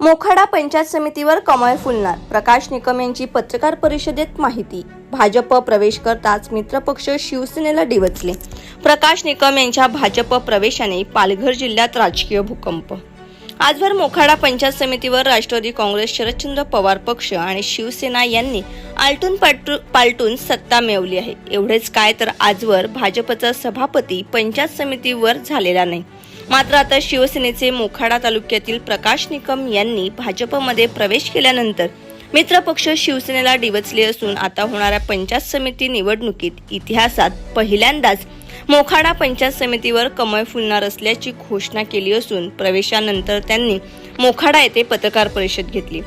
मोखाडा पंचायत समितीवर कमळ फुलणार. प्रकाश निकम यांची पत्रकार परिषदेत माहिती. भाजप प्रवेश करताच मित्रपक्ष शिवसेनेला डिवचले. प्रकाश निकम यांच्या भाजप प्रवेशाने पालघर जिल्ह्यात राजकीय भूकंप. आजवर मोखाडा पंचायत समितीवर राष्ट्रवादी काँग्रेस शरदचंद्र पवार पक्ष आणि शिवसेना यांनी आलटून पालटू- पालटून सत्ता मिळवली आहे. एवढेच काय तर आजवर भाजपचा सभापती पंचायत समितीवर झालेला नाही. मात्र आता शिवसेनेचे मोखाडा तालुक्यातील प्रकाश निकम यांनी भाजपमध्ये प्रवेश केल्यानंतर मित्रपक्ष शिवसेनेला डिवचले असून आता होणाऱ्या पंचायत समिती निवडणुकीत इतिहासात पहिल्यांदाच मोखाडा पंचायत समितीवर कमळ फुलणार असल्याची घोषणा केली असून प्रवेशानंतर त्यांनी मोखाडा येथे पत्रकार परिषद घेतली.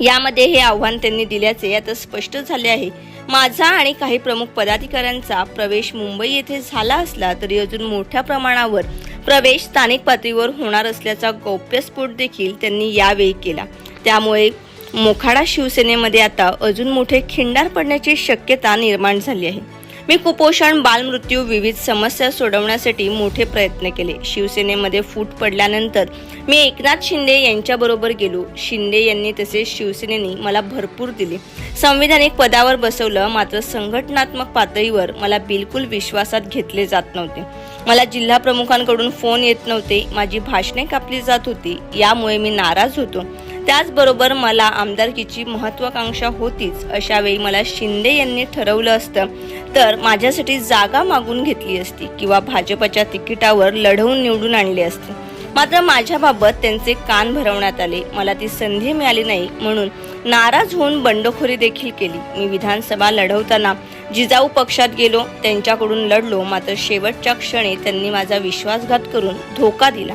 यामध्ये हे आव्हान त्यांनी दिल्याचे आता स्पष्ट झाले आहे. माझा आणि काही प्रमुख पदाधिकाऱ्यांचा प्रवेश मुंबई येथे झाला असला तरी अजून मोठ्या प्रमाणावर प्रवेश स्थानिक पातळीवर होणार असल्याचा गौप्यस्फोट देखील त्यांनी यावेळी केला. त्यामुळे मोखाडा शिवसेनेमध्ये आता अजून मोठे खिंडार पडण्याची शक्यता निर्माण झाली आहे. मी कुपोषण बालमृत्यू विविध समस्या सोडवण्यासाठी मोठे प्रयत्न केले. शिवसेनेमध्ये फूट पडल्यानंतर मी एकनाथ शिंदे यांच्याबरोबर गेलो. शिंदे यांनी तसेच शिवसेनेने मला भरपूर दिले. संविधानिक पदावर बसवलं मात्र संघटनात्मक पातळीवर मला बिलकुल विश्वासात घेतले जात नव्हते. मला जिल्हा प्रमुखांकडून फोन येत नव्हते. माझी भाषणे कापली जात होती. यामुळे मी नाराज होतो. त्याचबरोबर मला आमदारकीची महत्वाकांक्षा होतीच अशा वेळी मला शिंदे यांनी ठरवलं असतं. तर माझ्यासाठी जागा मागून घेतली असती किंवा भाजपच्या तिकिटावर लढवून निवडून आणली असती. मात्र माझ्याबाबत त्यांचे कान भरवण्यात आले. मला ती संधी मिळाली नाही म्हणून नाराज होऊन बंडखोरी देखील केली. मी विधानसभा लढवताना जिजाऊ पक्षात गेलो त्यांच्याकडून लढलो. मात्र शेवटच्या क्षणी त्यांनी माझा विश्वासघात करून धोका दिला.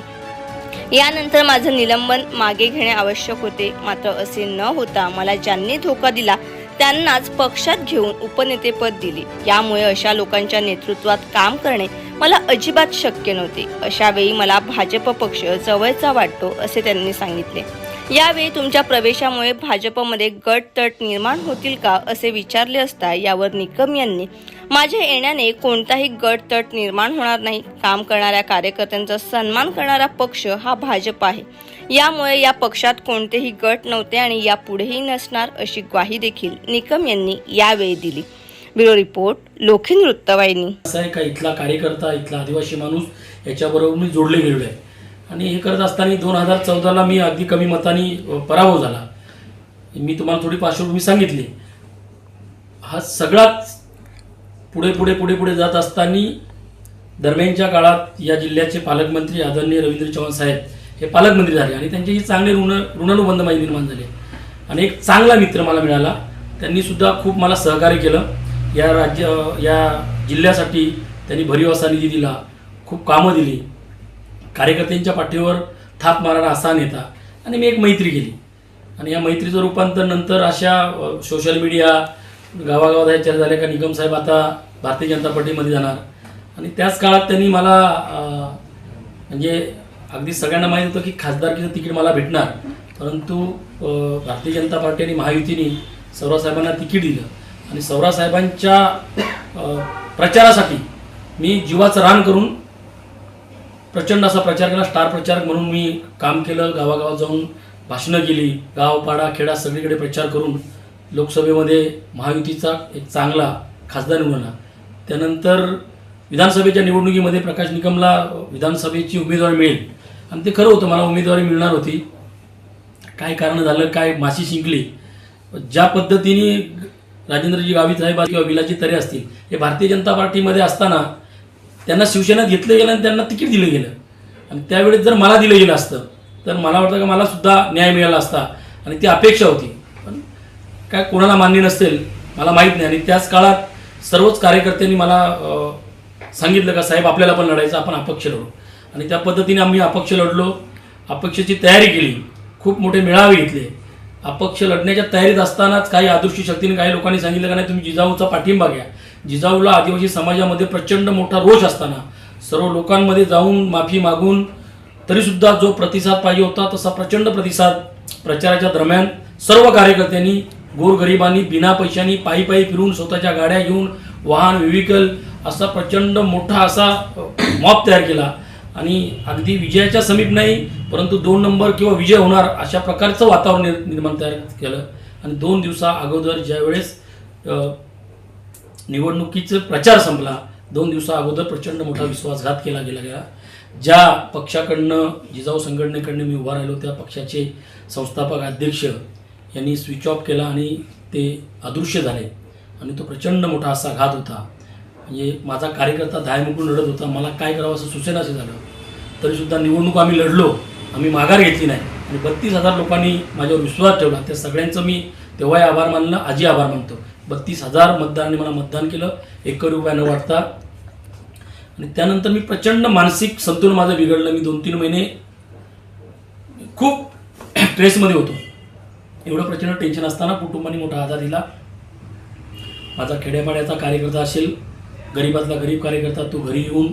यानंतर माझं निलंबन मागे घेणे आवश्यक होते. मात्र असे न होता मला ज्यांनी धोका दिला त्यांनाच पक्षात घेऊन उपनेतेपद दिले. यामुळे अशा लोकांच्या नेतृत्वात काम करणे मला अजिबात शक्य नव्हते. अशा वेळी मला भाजप पक्ष जवळचा वाटतो असे त्यांनी सांगितले. यावेळी तुमच्या प्रवेशामुळे भाजपमध्ये गट तट निर्माण होतील का असे विचारले असता यावर निकम यांनी माझ्या येण्याने कोणताही गट तट निर्माण होणार नाही. काम करणाऱ्या कार्यकर्त्यांचा सन्मान करणारा पक्ष हा भाजप आहे. यामुळे या पक्षात कोणतेही गट नव्हते आणि यापुढेही नसणार अशी ग्वाही देखील निकम यांनी यावेळी दिली. ब्युरो रिपोर्ट लोखिन वृत्तवाहिनी. असा आहे का? इथला कार्यकर्ता इथला आदिवासी माणूस याच्याबरोबर मी जोडले गेलेलो आहे. आणि हे करत असताना दोन हजार चौदाला मी अगदी कमी मताने पराभव झाला. मी तुम्हाला थोडी पार्श्वभूमी सांगितली. हा सगळाच पुढे पुढे पुढे पुढे जात असताना दरम्यानच्या काळात या जिल्ह्याचे पालकमंत्री आदरणीय रवींद्र चव्हाण साहेब हे पालकमंत्री झाले आणि त्यांचे ही चांगले ऋण ऋणानुबंध माझे निर्माण झाले. आणि एक चांगला मित्र मला मिळाला. त्यांनी सुद्धा खूप मला सहकार्य केलं. या राज्य या जिल्ह्यासाठी त्यांनी भरीव असा निधी दिला. खूप कामं दिली. कार्यकर्त्यांच्या पाठीवर थाप मारणारा असा नेता. आणि मी एक मैत्री केली. आणि या मैत्रीचं रूपांतर नंतर अशा सोशल मीडिया गावागावात ह्या चर्चा झाल्या का निगम साहेब आता भारतीय जनता पार्टीमध्ये जाणार. आणि त्याच काळात त्यांनी मला म्हणजे अगदी सगळ्यांना माहीत होतं की खासदारकीचं तिकीट मला भेटणार. परंतु भारतीय जनता पार्टी आणि महायुतीने सौरासाहेबांना तिकीट दिलं. आणि सौरासाहेबांच्या प्रचारासाठी मी जीवाचं रान करून प्रचंड असा प्रचार केला. स्टार प्रचारक म्हणून मी काम केलं गावागावात जाऊन भाषणं केली. गाव पाडा खेडा सगळीकडे प्रचार करून लोकसभेमध्ये महायुतीचा एक चांगला खासदार निवडला. त्यानंतर विधानसभेच्या निवडणुकीमध्ये प्रकाश निकमला विधानसभेची उमेदवारी मिळेल. आणि ते खरं होतं मला उमेदवारी मिळणार होती. काय कारण झालं काय माशी शिंकली? ज्या पद्धतीने राजेंद्रजी गावित साहेब किंवा विलाजी तरे असतील हे भारतीय जनता पार्टीमध्ये असताना त्यांना शिवसेनेत घेतलं गेलं आणि त्यांना तिकीट दिलं गेलं. आणि त्यावेळेस जर मला दिलं गेलं असतं तर मला वाटतं का मला सुद्धा न्याय मिळाला असता आणि ती अपेक्षा होती. पण काय कोणाला मान्य नसेल मला माहीत नाही. आणि त्याच काळात सर्वच कार्यकर्त्यांनी मला सांगितलं का साहेब आपल्याला पण लढायचं आपण अपक्ष लढू. आणि त्या पद्धतीने आम्ही अपक्ष लढलो. अपक्षाची तयारी केली. खूप मोठे मेळावे घेतले. अपक्ष लढण्याच्या तयारीत असतानाच काही आदृष्टी शक्तीने काही लोकांनी सांगितलं का नाही तुम्ही जिजाऊचा पाठिंबा घ्या. जिजाऊला आदिवासी समाजामध्ये प्रचंड मोठा रोष असताना सर्व लोकांमध्ये जाऊन माफी मागून तरीसुद्धा जो प्रतिसाद पाहिजे होता तसा प्रचंड प्रतिसाद प्रचाराच्या दरम्यान सर्व कार्यकर्त्यांनी गोरगरिबांनी बिना पैशांनी पायी पायी फिरून स्वतःच्या गाड्या घेऊन वाहन व्हेहिकल असा प्रचंड मोठा असा मॉप तयार केला. आणि अगदी विजयाच्या समीप नाही परंतु दोन नंबर किंवा विजय होणार अशा प्रकारचं वातावरण निर्माण तयार केलं. आणि दोन दिवसा अगोदर ज्यावेळेस निवडणुकीचं प्रचार संपला. दोन दिवसा अगोदर प्रचंड मोठा विश्वासघात केला गेला गेला. ज्या पक्षाकडनं जिजाऊ संघटनेकडनं मी उभा राहिलो त्या पक्षाचे संस्थापक अध्यक्ष यांनी स्विच ऑफ केला आणि ते अदृश्य झाले. आणि तो प्रचंड मोठा असा घात होता. म्हणजे माझा कार्यकर्ता धायमुकून लढत होता. मला काय करावं असं सुचेनासे झालं. तरीसुद्धा निवडणूक आम्ही लढलो. आम्ही माघार घेतली नाही. आणि बत्तीस हजार लोकांनी माझ्यावर विश्वास ठेवला. त्या सगळ्यांचं मी तेव्हाही आभार मानलं. आजी आभार मानतो. बत्तीस हजार मतदारांनी मला मतदान केलं. एक रुपया न वाटता आणि त्यानंतर मी प्रचंड मानसिक संतुलन माझं बिघडलं. मी दोन तीन महिने खूप स्ट्रेसमध्ये होतो. एवढं प्रचंड टेन्शन असताना कुटुंबाने मोठा आधार दिला. माझा खेड्यापाड्याचा कार्यकर्ता असेल गरीबातला गरीब कार्यकर्ता तो घरी येऊन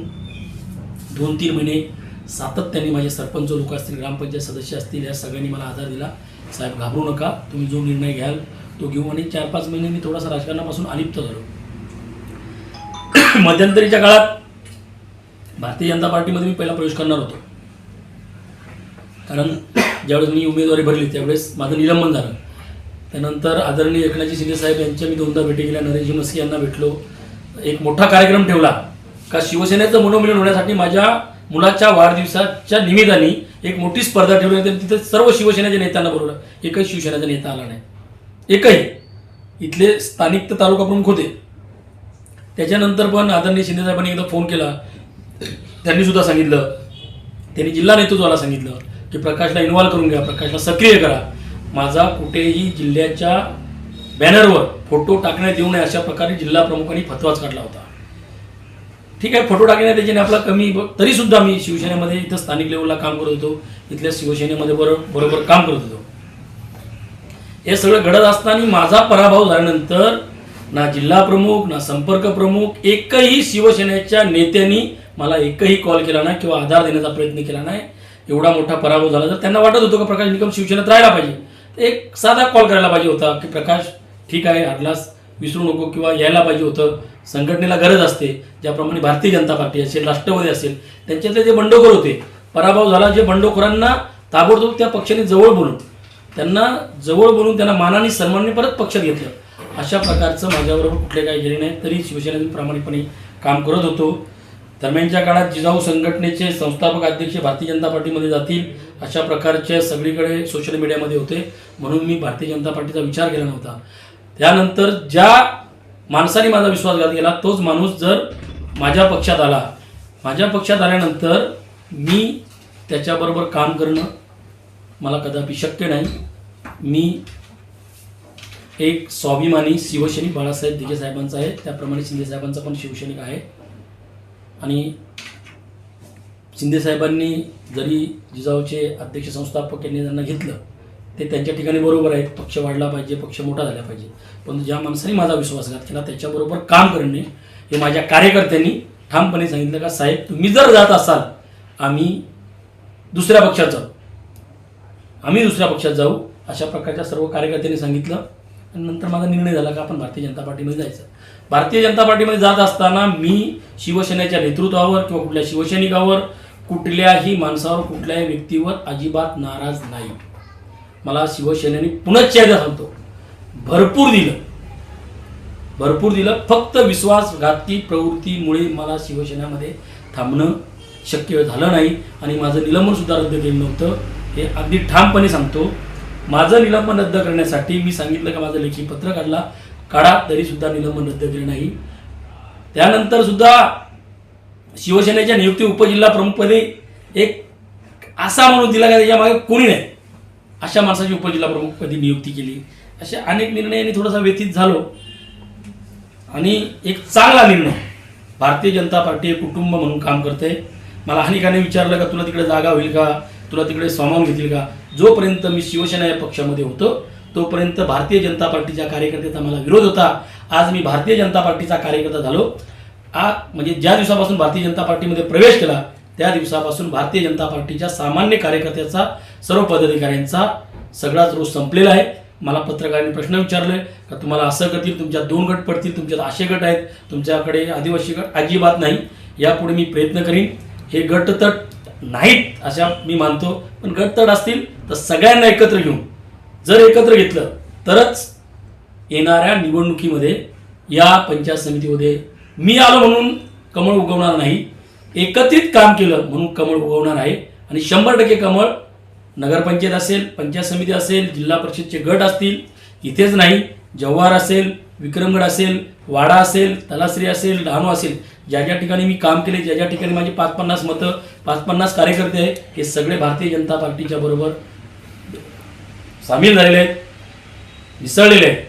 दोन तीन महिने सातत्याने माझे सरपंच लोक असतील ग्रामपंचायत सदस्य असतील या सगळ्यांनी मला आधार दिला. साहेब घाबरू नका. तुम्ही जो निर्णय घ्याल तो घेऊन आणि चार पाच महिने मी थोडासा राजकारणापासून अलिप्त झालो. मध्यंतरीच्या काळात भारतीय जनता पार्टीमध्ये मी पहिला प्रवेश करणार होतो. कारण ज्यावेळेस मी उमेदवारी भरली त्यावेळेस माझं निलंबन झालं. त्यानंतर आदरणीय एकनाथजी शिंदे साहेब यांच्या मी दोनदा भेटी गेल्या नरेशजी मस्के यांना भेटलो. एक मोठा कार्यक्रम ठेवला. का शिवसेनेचं मनोमिलन होण्यासाठी माझ्या मुलाच्या वाढदिवसाच्या निमित्ताने एक मोठी स्पर्धा ठेवली होती तिथे सर्व शिवसेनेच्या नेत्यांना बोलवलं. एकही शिवसेनेचा नेता आला नाही. एकही इथले स्थानिक तर तालुका प्रमुख होते. त्याच्यानंतर पण आदरणीय शिंदे साहेबांनी एकदा फोन केला. त्यांनी सुद्धा सांगितलं. त्यांनी जिल्हा नेतृत्वाला सांगितलं की प्रकाशला इन्व्हॉल्व करून घ्या प्रकाशला सक्रिय करा. माझा कुठेही जिल्ह्याच्या बॅनरवर फोटो टाकण्यात येऊ नये अशा प्रकारे जिल्हा प्रमुखांनी फतवाच काढला होता. ठीक आहे फोटो टाकण्यात त्याच्याने आपला कमी तरी सुद्धा मी शिवसेनेमध्ये इथं स्थानिक लेवलला काम करत होतो. इथल्या शिवसेनेमध्ये बरोबर बरोबर काम करत होतो. हे सगळं घडत असताना माझा पराभव झाल्यानंतर ना जिल्हा प्रमुख ना संपर्क प्रमुख एकही शिवसेनेच्या नेत्यांनी मला एकही कॉल केला नाही किंवा आधार देण्याचा प्रयत्न केला नाही. एवढा मोठा पराभव झाला. तर त्यांना वाटत होतं की प्रकाश निकम शिवसेनेत राहायला पाहिजे? एक साधा कॉल करायला पाहिजे होता की प्रकाश ठीक आहे हरलास विसरू नको किंवा यायला पाहिजे होतं. संघटनेला गरज असते. ज्याप्रमाणे भारतीय जनता पार्टी असेल राष्ट्रवादी असेल त्यांच्यातले जे बंडखोर होते पराभव झाला. जे बंडखोरांना ताबडतोब त्या पक्षाने जवळ बोलून त्यांना जवळ बोलून त्यांना मानाने सन्मानाने परत पक्षात घेतलं. अशा प्रकारचं माझ्याबरोबर कुठले काही गेले नाही तरी शिवसेनेने प्रामाणिकपणे काम करत होतो. दरम्यानच्या काळात जिजाऊ संघटनेचे संस्थापक अध्यक्ष भारतीय जनता पार्टीमध्ये जातील अशा प्रकारचे सगळीकडे सोशल मीडियामध्ये होते म्हणून मी भारतीय जनता पार्टीचा विचार केला नव्हता. त्यानंतर ज्या माणसाने माझा विश्वासघात केला तोच माणूस जर माझ्या पक्षात आला माझ्या पक्षात आल्यानंतर मी त्याच्याबरोबर काम करणं मला कदापि शक्य नाही. मी एक स्वाभिमानी शिवसैनिक बाळासाहेब दिघे साहेबांचा आहे. त्याप्रमाणे शिंदे साहेबांचा पण शिवसैनिक आहे. आणि शिंदे साहेबांनी जरी जिजाऊचे अध्यक्ष संस्थापक यांनी त्यांना घेतलं ते त्यांच्या ठिकाणी बरोबर आहे पक्ष वाढला पाहिजे पक्ष मोठा झाला पाहिजे. पण ज्या माणसाने माझा विश्वासघात केला त्याच्याबरोबर काम करणे हे माझ्या कार्यकर्त्यांनी ठामपणे सांगितलं का साहेब तुम्ही जर जात असाल आम्ही दुसऱ्या पक्षात जाऊ. आम्ही दुसऱ्या पक्षात जाऊ अशा प्रकारच्या सर्व कार्यकर्त्यांनी सांगितलं. आणि नंतर माझा निर्णय झाला का आपण भारतीय जनता पार्टीमध्ये जायचं. भारतीय जनता पार्टीमध्ये जात असताना मी शिवसेनेच्या नेतृत्वावर किंवा कुठल्या शिवसैनिकावर कुठल्याही माणसावर कुठल्याही व्यक्तीवर अजिबात नाराज नाही. मला शिवसेनेने पुनश्च एकदा सांगतो. भरपूर दिलं. भरपूर दिलं. फक्त विश्वासघाती प्रवृत्तीमुळे मला शिवसेनेमध्ये थांबणं शक्य झालं नाही. आणि माझं निलंबनसुद्धा रद्द केलं नव्हतं. हे अगदी ठामपणे सांगतो. माझं निलंबन रद्द करण्यासाठी मी सांगितलं का माझं लेखी पत्र काढला? काढा तरी सुद्धा निलंबन रद्द केलं नाही. त्यानंतर सुद्धा शिवसेनेच्या नियुक्ती उपजिल्हा प्रमुखपदी एक असा म्हणून दिला का त्याच्यामागे कोणी नाही. अशा माणसाची उपजिल्हा प्रमुखपदी नियुक्ती केली. असे अनेक निर्णयांनी थोडासा व्यतीत झालो. आणि एक चांगला निर्णय भारतीय जनता पार्टी कुटुंब म्हणून काम करते. मला अनेकाने विचारलं का तुला तिकडे जागा होईल का? तुला तिकडे सामावून घेतील का? जोपर्यंत मी शिवसेना या पक्षामध्ये होतो तोपर्यंत भारतीय जनता पार्टीच्या कार्यकर्त्याचा मला विरोध होता. आज मी भारतीय जनता पार्टीचा कार्यकर्ता झालो. आ म्हणजे ज्या दिवसापासून भारतीय जनता पार्टीमध्ये प्रवेश केला त्या दिवसापासून भारतीय जनता पार्टीच्या सामान्य कार्यकर्त्याचा सर्व पदाधिकाऱ्यांचा सगळाच रोज संपलेला आहे. मला पत्रकारांनी प्रश्न विचारले का तुम्हाला असं करतील तुमच्यात दोन गट पडतील तुमच्यात असे गट आहेत तुमच्याकडे आदिवासी गट अजिबात नाही. यापुढे मी प्रयत्न करीन. हे गट तर नाहीत अशा मी मानतो. पण गट तट असतील तर सगळ्यांना एकत्र घेऊन जर एकत्र घेतलं तरच येणाऱ्या निवडणुकीमध्ये या पंचायत समितीमध्ये मी आलो म्हणून कमळ उगवणार नाही. एकत्रित काम केलं म्हणून कमळ उगवणार आहे. आणि शंभर टक्के कमळ नगरपंचायत असेल पंचायत समिती असेल जिल्हा परिषदचे गट असतील इथेच नाही. जव्हार असेल विक्रमगड असेल वाडा असेल तलासरी असेल डहाणू असेल ज्या ज्या ठिकाणी मी काम केले ज्या ज्या ठिकाणी माझे पाच पन्नास मतं पाच पन्नास कार्यकर्ते आहे हे सगळे भारतीय जनता पार्टीच्या बरोबर सामील झालेले आहेत मिसळलेले आहेत.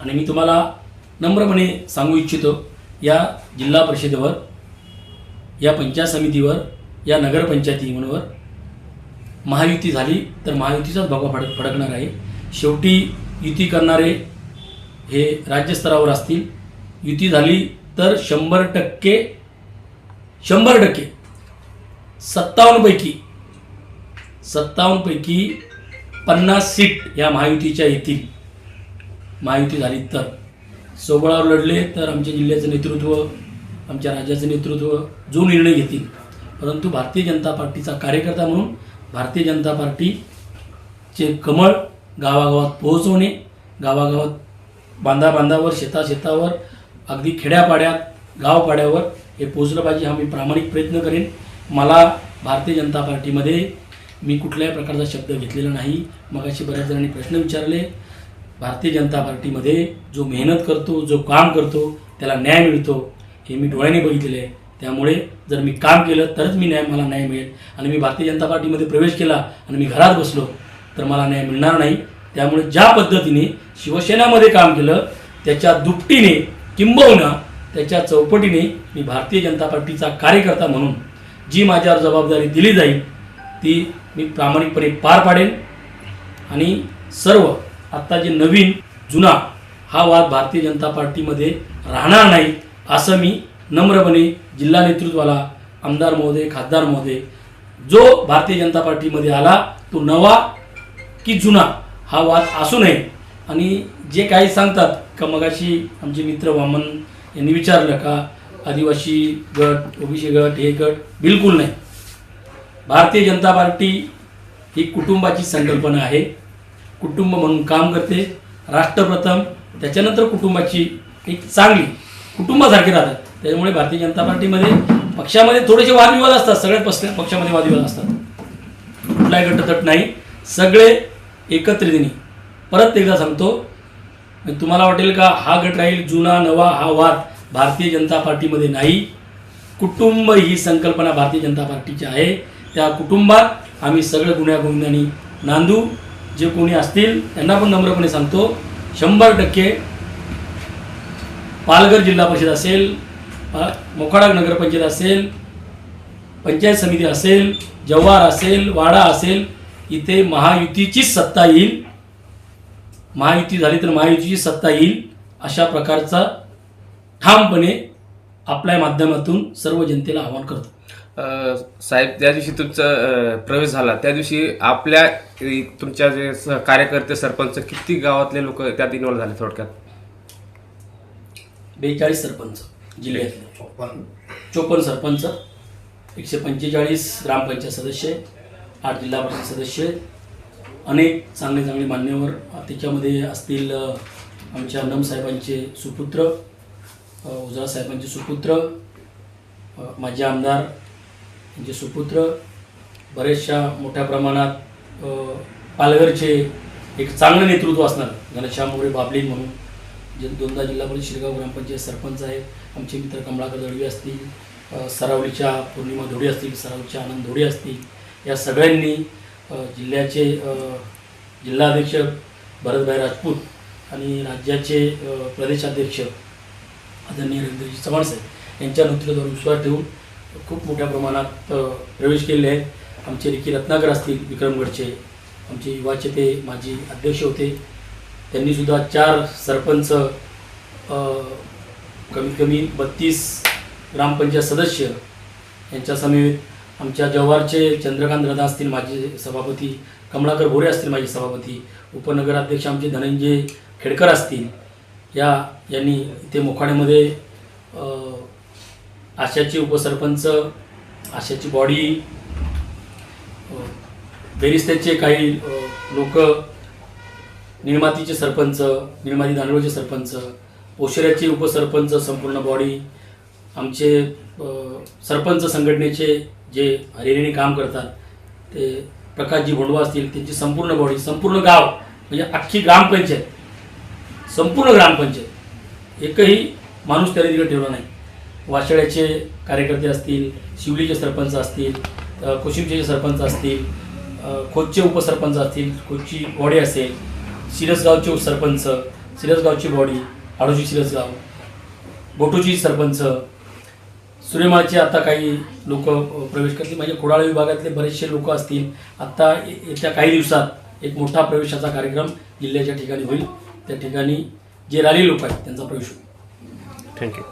आणि मी तुम्हाला नम्रपणे सांगू इच्छितो या जिल्हा परिषदेवर या पंचायत समितीवर या नगरपंचायतीवर महायुती झाली तर महायुतीचाच भगवा फडक फडकणार आहे. शेवटी युती करणारे हे राज्यस्तरावर असतील. युती झाली तर शंभर टक्के शंभर टक्के सत्तावन्नपैकी सत्तावन्नपैकी पन्नास सीट या महायुतीच्या येतील. महायुती झाली तर. सोबळावर लढले तर आमच्या जिल्ह्याचं नेतृत्व आमच्या राज्याचं नेतृत्व जो निर्णय घेतील. परंतु भारतीय जनता पार्टीचा कार्यकर्ता म्हणून भारतीय जनता पार्टीचे कमळ गावागावात पोहोचवणे गावागावात बांधा बांधावर शेता शेतावर अगदी खेड्यापाड्यात गावपाड्यावर हे पोचलं पाहिजे हा मी प्रामाणिक प्रयत्न करेन. मला भारतीय जनता पार्टीमध्ये मी कुठल्याही प्रकारचा शब्द घेतलेला नाही. मग अशी बऱ्याच जणांनी प्रश्न विचारले. भारतीय जनता पार्टीमध्ये जो मेहनत करतो जो काम करतो त्याला न्याय मिळतो हे मी डोळ्याने बघितलेलं आहे. त्यामुळे जर मी काम केलं तरच मी न्याय मला न्याय मिळेल. आणि मी भारतीय जनता पार्टीमध्ये प्रवेश केला आणि मी घरात बसलो तर मला न्याय मिळणार नाही. त्यामुळे ज्या पद्धतीने शिवसेनामध्ये काम केलं त्याच्या दुपटीने किंबहुना त्याच्या चौपटीने मी भारतीय जनता पार्टीचा कार्यकर्ता म्हणून जी माझ्यावर जबाबदारी दिली जाईल ती मी प्रामाणिकपणे पार पाडेन. आणि सर्व आत्ता जे नवीन जुना हा वाद भारतीय जनता पार्टीमध्ये राहणार नाही असं मी नम्रपणे जिल्हा नेतृत्वाला आमदार महोदय खासदार महोदय जो भारतीय जनता पार्टीमध्ये आला तो नवा की जुना हा वाद असू नये. आणि जे काही सांगतात का मगाशी आमचे मित्र वामन यांनी विचारलं का आदिवासी गट ओबीसी गट हे गट बिलकुल नाही. भारतीय जनता पार्टी ही कुटुंबाची संकल्पना आहे. कुटुंब म्हणून काम करते. राष्ट्रप्रथम त्याच्यानंतर कुटुंबाची एक चांगली कुटुंबासारखी राहतात. त्याच्यामुळे भारतीय जनता पार्टीमध्ये पक्षामध्ये थोडेसे वादविवाद असतात. सगळ्याच पक्ष पक्षामध्ये वादविवाद असतात. कुठलाही गटतट नाही. सगळे एकत्रितीने. परत एकदा सांगतो तुम्हाला वाटेल का हा गट राहील जुना नवा हा वाद भारतीय जनता पार्टीमध्ये नाही. कुटुंब ही संकल्पना भारतीय जनता पार्टीची आहे. त्या कुटुंबात आम्ही सगळं गुण्यागोविंदांनी नांदू. जे कोणी असतील त्यांना पण नम्रपणे सांगतो शंभर टक्के पालघर जिल्हा परिषद असेल पा- मोखाडा नगरपंचायत असेल पंचायत समिती असेल जव्हार असेल वाडा असेल इथे महायुतीचीच सत्ता येईल. महायुती झाली तर महायुतीची सत्ता येईल अशा प्रकारचा ठामपणे आपल्या माध्यमातून सर्व जनतेला आवाहन करतो. अ, साहेब त्या दिवशी तुमचा प्रवेश झाला. त्या दिवशी आपल्या तुमच्या जे स- कार्यकर्ते सरपंच किती गावातले लोक त्यात इन्व्हॉल्व झाले थोडक्यात? बेचाळीस सरपंच जिल्ह्यातले. चोपन्न सरपंच एकशे पंचेचाळीस ग्रामपंचायत सदस्य आठ जिल्हा परिषद सदस्य अनेक चांगले चांगले मान्यवर त्याच्यामध्ये असतील आमच्या नम साहेबांचे सुपुत्र उजळा साहेबांचे सुपुत्र माजी आमदार यांचे सुपुत्र बरेचशा मोठ्या प्रमाणात पालघरचे एक चांगलं नेतृत्व असणार घनश्याम मोरे बाबली म्हणून जे दोनदा जिल्हा परिषद शिरगाव ग्रामपंचायत सरपंच आहे आमचे मित्र कमळाकर दळवी असतील सरावलीच्या पौर्णिमा धोडे असतील सरावलीच्या आनंद धोडे असतील या सगळ्यांनी जिल्ह्याचे जिल्हाध्यक्ष भरतभाई राजपूत आणि राज्याचे प्रदेशाध्यक्ष आदरणीय रवींद्रजी चव्हाण साहेब यांच्या नेतृत्वावर विश्वास ठेवून खूप मोठ्या प्रमाणात प्रवेश केलेले आहेत. आमचे रिकी रत्नाकर असतील विक्रमगडचे. आमचे युवाचे ते माजी अध्यक्ष होते. त्यांनीसुद्धा चार सरपंच कमीत कमी बत्तीस ग्रामपंचायत सदस्य यांच्यासमवेत आमच्या जव्हारचे चंद्रकांत रदा असतील माझे सभापती कमलाकर भोरे असतील माझे सभापती उपनगराध्यक्ष आमचे धनंजय खेडकर असतील या यांनी इथे मोखाड्यामध्ये आशाचे उपसरपंच आशाची बॉडी बेरिस्त्याचे काही लोक निर्मातीचे सरपंच निर्माती दांडवळचे सरपंच ओशिऱ्याचे उपसरपंच संपूर्ण बॉडी आमचे सरपंच संघटनेचे जे हरियाणी काम करतात ते प्रकाशजी भोंडवा असतील त्यांची संपूर्ण बॉडी संपूर्ण गाव म्हणजे अख्खी ग्रामपंचायत संपूर्ण ग्रामपंचायत एकही माणूस त्या तिकडे ठेवला नाही. वाशाळ्याचे कार्यकर्ते असतील शिवलीचे सरपंच असतील कोशिमचे सरपंच असतील अ, खोदचे उपसरपंच असतील खोदची बॉडी असेल सिरसगावचे सरपंच सिरसगावची बॉडी आडोशी सिरसगाव बोटूची सरपंच सूर्यमाळचे आता काही लोक प्रवेश करतील. म्हणजे कुडाळ विभागातले बरेचसे लोक असतील. आत्ता येत्या काही दिवसात एक मोठा प्रवेशाचा कार्यक्रम जिल्ह्याच्या ठिकाणी होईल. त्या ठिकाणी जे राली लोक आहेत त्यांचा प्रवेश होईल. थँक्यू